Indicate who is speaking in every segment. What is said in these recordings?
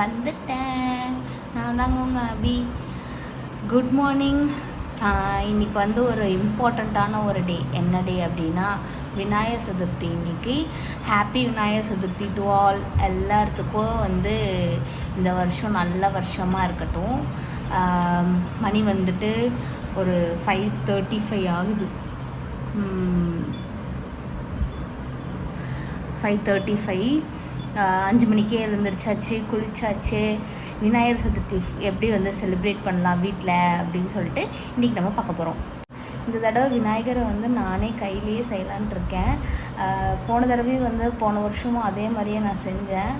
Speaker 1: வந்துட்டேன். நான் தாங்க உங்கள் அபி. குட் மார்னிங் இன்னைக்கு வந்து ஒரு இம்பார்ட்டண்ட்டான ஒரு டே என்ன டே அப்படின்னா விநாயகர் சதுர்த்தி இன்னைக்கு. Happy Vinayagar Chaturthi to all எல்லாத்துக்கும் வந்து இந்த வருஷம் நல்ல வருஷமாக இருக்கட்டும். மணி வந்துட்டு ஒரு ஃபைவ் தேர்ட்டி ஃபைவ் ஆகுது. ஃபைவ் தேர்ட்டி ஃபைவ் அஞ்சு மணிக்கே எழுந்திரிச்சாச்சு குளிச்சாச்சு. விநாயகர் சதுர்த்தி எப்படி வந்து செலிப்ரேட் பண்ணலாம் வீட்டில் அப்படின்னு சொல்லிட்டு இன்றைக்கி நம்ம பார்க்க போகிறோம் இந்த தடவை விநாயகரை வந்து நானே கையிலேயே செய்யலான்ட்டு இருக்கேன். போன தடவையும் வந்து போன வருஷமும் அதே மாதிரியே நான் செஞ்சேன்.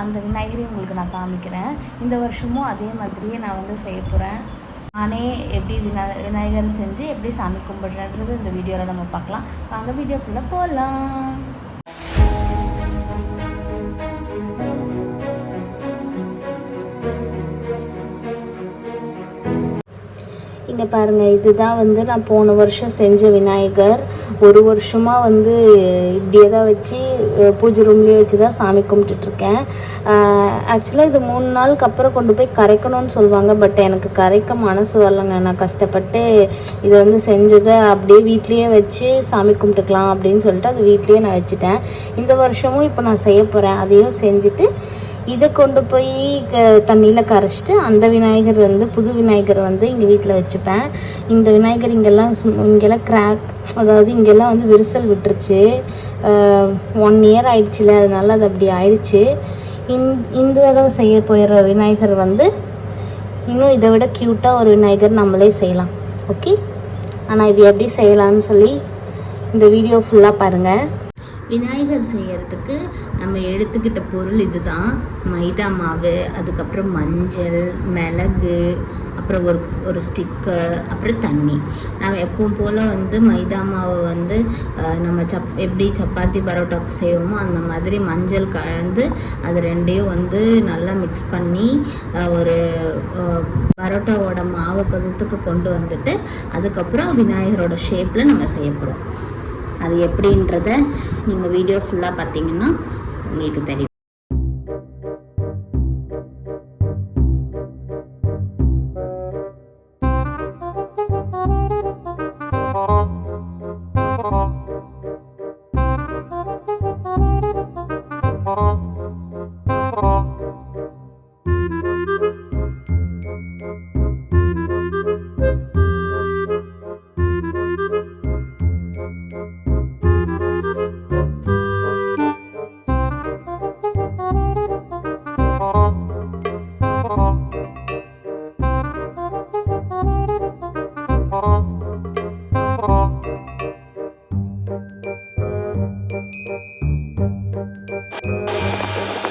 Speaker 1: அந்த விநாயகரையும் உங்களுக்கு நான் காமிக்கிறேன். இந்த வருஷமும் அதே மாதிரியே நான் வந்து செய்ய போகிறேன் நானே எப்படி விநா விநாயகர் செஞ்சு எப்படி சாமி கும்பிட்றேன்றது இந்த வீடியோவில் நம்ம பார்க்கலாம். வாங்க வீடியோக்குள்ளே போகலாம் இங்கே பாருங்கள் இதுதான் வந்து நான் போன வருஷம் செஞ்ச விநாயகர். ஒரு வருஷமாக வந்து இப்படியே தான் வச்சு பூஜை ரூம்லேயே வச்சு தான் சாமி கும்பிட்டுட்ருக்கேன். ஆக்சுவலாக இது மூணு நாளுக்கு அப்புறம் கொண்டு போய் கரைக்கணும்னு சொல்லுவாங்க பட் எனக்கு கரைக்க மனசு வரலங்க. நான் கஷ்டப்பட்டு இதை வந்து செஞ்சதை அப்படியே வீட்லேயே வச்சு சாமி கும்பிட்டுக்கலாம் அப்படின்னு சொல்லிட்டு அது வீட்லேயே நான் வச்சுட்டேன். இந்த வருஷமும் இப்போ நான் செய்ய போகிறேன் அதையும் செஞ்சுட்டு இதை கொண்டு போய் க தண்ணியில் கரைச்சிட்டு அந்த விநாயகர் வந்து புது விநாயகர் வந்து இங்கே வீட்டில் வச்சுப்பேன். இந்த விநாயகர் இங்கெல்லாம் இங்கெல்லாம் கிராக் அதாவது இங்கெல்லாம் வந்து விரிசல் விட்டுருச்சு. ஒன் இயர் ஆயிடுச்சுல அதனால அது அப்படி ஆயிடுச்சு. இந் இந்த தடவை செய்ய போயிடுற விநாயகர் வந்து இன்னும் இதை விட க்யூட்டாக ஒரு விநாயகர் நம்மளே செய்யலாம். ஓகே ஆனால் இது எப்படி செய்யலாம்னு சொல்லி இந்த வீடியோ ஃபுல்லாக பாருங்கள் விநாயகர் செய்கிறதுக்கு நம்ம எடுத்துக்கிட்ட பொருள் இதுதான். மைதா மாவு அதுக்கப்புறம் மஞ்சள் மிளகு அப்புறம் ஒரு ஒரு ஸ்டிக்கர் அப்புறம் தண்ணி. நம்ம எப்பவும் போல் வந்து மைதா மாவை வந்து நம்ம சப் எப்படி சப்பாத்தி பரோட்டாக்கு செய்வோமோ அந்த மாதிரி மஞ்சள் கலந்து அது ரெண்டையும் வந்து நல்லா மிக்ஸ் பண்ணி ஒரு பரோட்டாவோட மாவு பதத்துக்கு கொண்டு வந்துட்டு அதுக்கப்புறம் விநாயகரோட ஷேப்பில் நம்ம செய்ய போகிறோம் அது எப்படின்றத நீங்கள் வீடியோ ஃபுல்லாக பார்த்தீங்கன்னா உங்களுக்கு தெரியும் Thank you.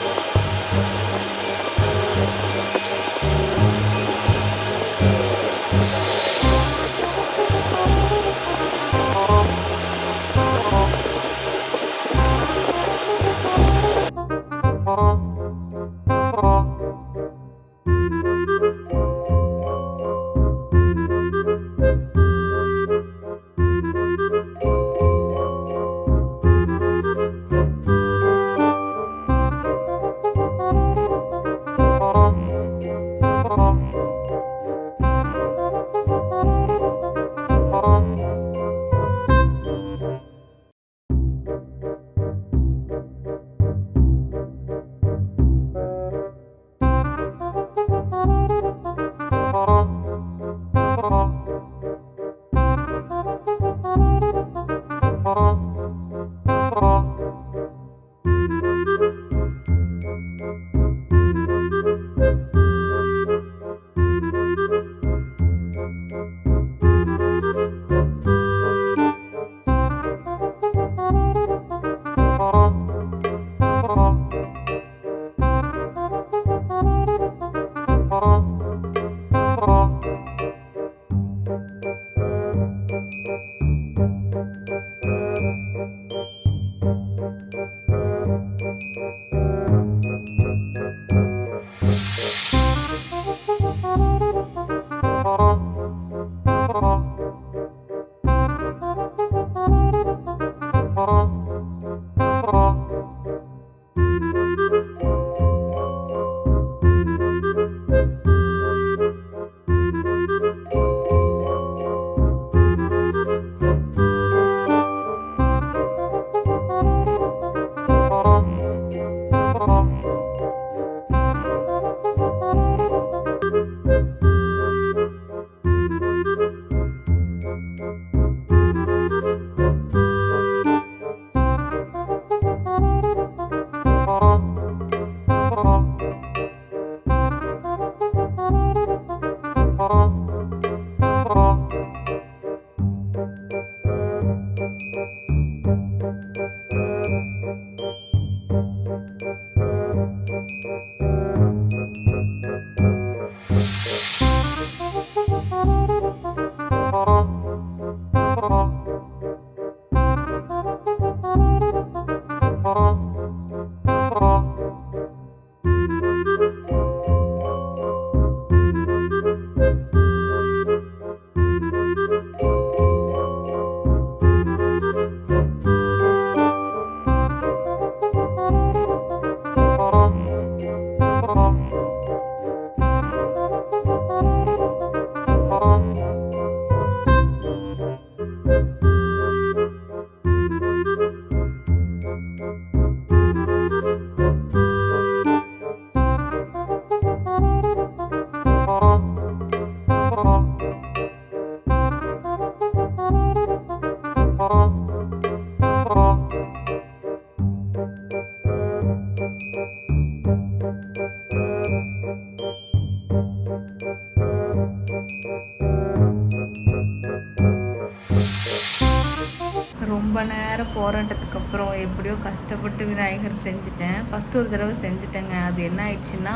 Speaker 1: ரொம்ப நேரம் போராட்டத்துக்கு அப்புறம் எப்படியோ கஷ்டப்பட்டு விநாயகர் செஞ்சுட்டேன். ஃபஸ்ட்டு ஒரு தடவை செஞ்சுட்டேங்க. அது என்ன ஆயிடுச்சுன்னா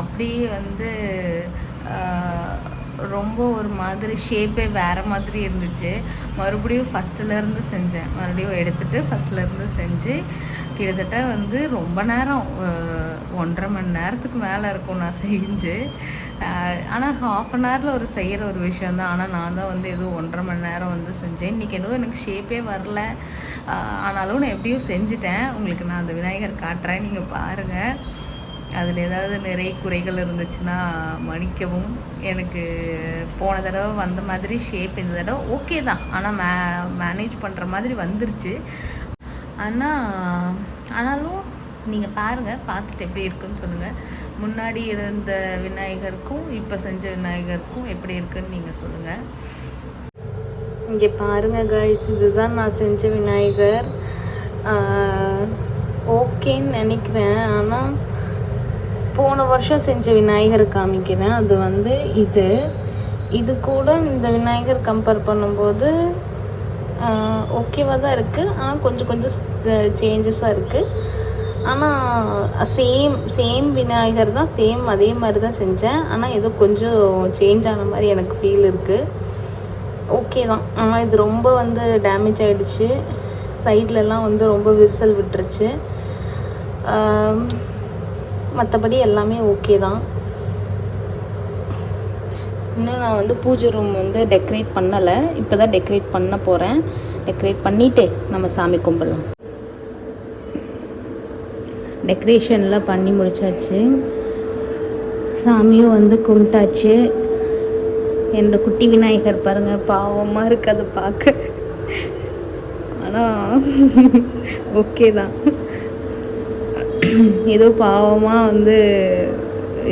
Speaker 1: அப்படியே வந்து ரொம்ப ஒரு மாதிரி ஷேப்பே வேறு மாதிரி இருந்துச்சு. மறுபடியும் ஃபஸ்ட்டுலேருந்து செஞ்சேன். மறுபடியும் எடுத்துகிட்டு ஃபஸ்ட்லேருந்து செஞ்சு கிட்டத்தட்ட வந்து ரொம்ப நேரம் ஒன்றரை மணி நேரத்துக்கு மேலே இருக்கும் நான் செஞ்சு. ஆனால் ஹாஃப் அன் ஹவரில் ஒரு செய்கிற ஒரு விஷயம் தான் ஆனால் நான் தான் வந்து எதுவும் ஒன்றரை மணி நேரம் வந்து செஞ்சேன். இன்றைக்கி எதுவும் எனக்கு ஷேப்பே வரல. ஆனாலும் நான் எப்படியும் செஞ்சுட்டேன். உங்களுக்கு நான் அந்த விநாயகர் காட்டுறேன். நீங்கள் பாருங்கள் அதில் ஏதாவது நிறைய குறைகள் இருந்துச்சுன்னா மன்னிக்கவும். எனக்கு போன தடவை வந்த மாதிரி ஷேப் இந்த தடவை ஓகே தான். ஆனால் மே மேனேஜ் பண்ணுற மாதிரி வந்துருச்சு. ஆனால் ஆனாலும் நீங்கள் பாருங்கள் பார்த்துட்டு எப்படி இருக்குன்னு சொல்லுங்கள் முன்னாடி இருந்த விநாயகருக்கும் இப்போ செஞ்ச விநாயகருக்கும் எப்படி இருக்குன்னு நீங்கள் சொல்லுங்கள்
Speaker 2: இங்கே பாருங்கள் காய்ஸ் இதுதான் நான் செஞ்ச விநாயகர். ஓகேன்னு நினைக்கிறேன். ஆனால் போன வருஷம் செஞ்ச விநாயகர் காமிக்கிறேன். அது வந்து இது. இது கூட இந்த விநாயகர் கம்பேர் பண்ணும்போது ஓகேவாக தான் இருக்குது ஆனால் கொஞ்சம் கொஞ்சம் சேஞ்சஸாக இருக்குது ஆனால் சேம் சேம் விநாயகர் தான் சேம் அதே மாதிரி தான் செஞ்சேன். ஆனால் ஏதோ கொஞ்சம் சேஞ்ச் ஆன மாதிரி எனக்கு ஃபீல் இருக்குது ஓகே தான். ஆனால் இது ரொம்ப வந்து டேமேஜ் ஆகிடுச்சு சைட்லலாம் வந்து ரொம்ப விரிசல் விட்டுருச்சு. மற்றபடி எல்லாமே ஓகே தான். இன்னும் நான் வந்து பூஜை ரூம் வந்து டெக்கரேட் பண்ணலை. இப்போ தான் டெக்கரேட் பண்ண போகிறேன் டெக்கரேட் பண்ணிவிட்டு நம்ம சாமி கும்பிடலாம். டெக்கரேஷன்லாம் பண்ணி முடிச்சாச்சு. சாமியும் வந்து கும்பிட்டாச்சு. என்னோட குட்டி விநாயகர் பாருங்கள் பாவமாக இருக்கு அதை பார்க்க. ஆனால் ஓகே தான். ஏதோ பாவமாக வந்து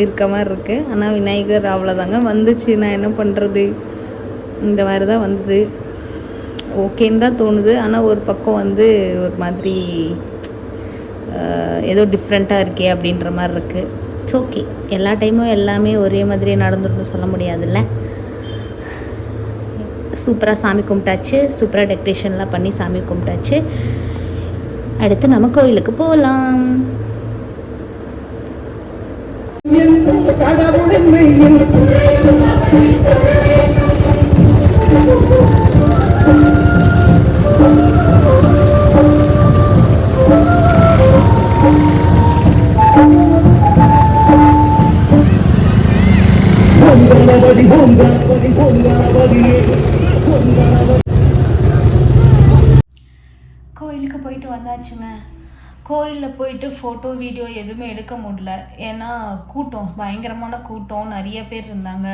Speaker 2: இருக்க மாதிரி இருக்குது ஆனால் விநாயகர் அவ்வளோதாங்க வந்துச்சு. நான் என்ன பண்ணுறது இந்த மாதிரி தான் வந்தது. ஓகேன்னு தான் தோணுது. ஆனால் ஒரு பக்கம் வந்து ஒரு மாதிரி ஏதோ டிஃப்ரெண்ட்டாக இருக்கே அப்படின்ற மாதிரி இருக்குது இட்ஸ் ஓகே எல்லா டைமும் எல்லாமே ஒரே மாதிரியே நடந்துருன்னு சொல்ல முடியாதுல்ல? சூப்பராக சாமி கும்பிட்டாச்சு. சூப்பராக டெக்கரேஷன்லாம் பண்ணி சாமி கும்பிட்டாச்சு. அடுத்து நம்ம கோயிலுக்கு போகலாம்
Speaker 1: கோயிலுக்கு போயிட்டு வந்தாச்சுங்க. கோயிலில் போயிட்டு ஃபோட்டோ வீடியோ எதுவுமே எடுக்க முடியல. ஏன்னா கூட்டம் பயங்கரமான கூட்டம். நிறைய பேர் இருந்தாங்க.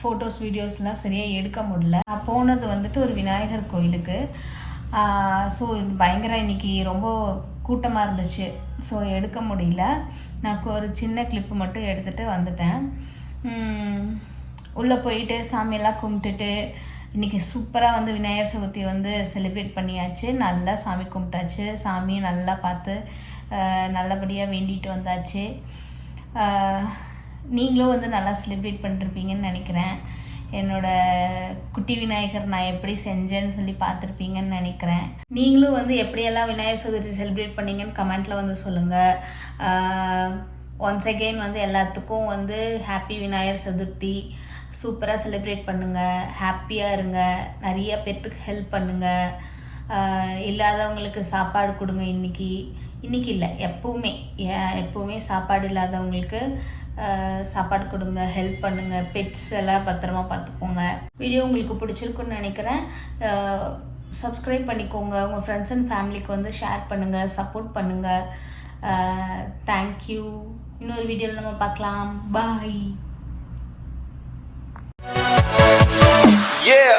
Speaker 1: ஃபோட்டோஸ் வீடியோஸ்லாம் சரியாக எடுக்க முடியல. நான் போனது வந்துட்டு ஒரு விநாயகர் கோயிலுக்கு. ஸோ பயங்கர இன்னைக்கு ரொம்ப கூட்டமாக இருந்துச்சு. ஸோ எடுக்க முடியல. நான் ஒரு சின்ன கிளிப்பு மட்டும் எடுத்துகிட்டு வந்துட்டேன். உள்ளே போயிட்டு சாமியெல்லாம் கும்பிட்டுட்டு இன்றைக்கி சூப்பராக வந்து விநாயகர் சதுர்த்தி வந்து செலிப்ரேட் பண்ணியாச்சு. நல்லா சாமி கும்பிட்டாச்சு. சாமியை நல்லா பார்த்து நல்லபடியாக வேண்டிட்டு வந்தாச்சு. நீங்களும் வந்து நல்லா செலிப்ரேட் பண்ணிருப்பீங்கன்னு நினைக்கிறேன். என்னோட குட்டி விநாயகர் நான் எப்படி செஞ்சேன்னு சொல்லி பார்த்துருப்பீங்கன்னு நினைக்கிறேன். நீங்களும் வந்து எப்படியெல்லாம் விநாயகர் சதுர்த்தி செலிப்ரேட் பண்ணீங்கன்னு கமெண்ட்டில் வந்து சொல்லுங்கள் ஒன்ஸ் அகெயின் வந்து எல்லாத்துக்கும் வந்து ஹாப்பி விநாயகர் சதுர்த்தி. சூப்பராக செலிப்ரேட் பண்ணுங்கள் ஹாப்பியாக இருங்க. நிறைய பேர்த்துக்கு ஹெல்ப் பண்ணுங்கள் இல்லாதவங்களுக்கு சாப்பாடு கொடுங்க இன்னைக்கு. இன்றைக்கி இல்லை எப்போவுமே. எப்போவுமே சாப்பாடு இல்லாதவங்களுக்கு சாப்பாடு கொடுங்க ஹெல்ப் பண்ணுங்கள் பெட்ஸ் எல்லாம் பத்திரமா பார்த்துக்கோங்க. வீடியோ உங்களுக்கு பிடிச்சிருக்குன்னு நினைக்கிறேன். சப்ஸ்கிரைப் பண்ணிக்கோங்க. உங்கள் ஃப்ரெண்ட்ஸ் அண்ட் ஃபேமிலிக்கு வந்து ஷேர் பண்ணுங்கள் சப்போர்ட் பண்ணுங்கள் தேங்க்யூ இன்னொரு வீடியோவில் நம்ம பார்க்கலாம் பாய்
Speaker 3: Yeah.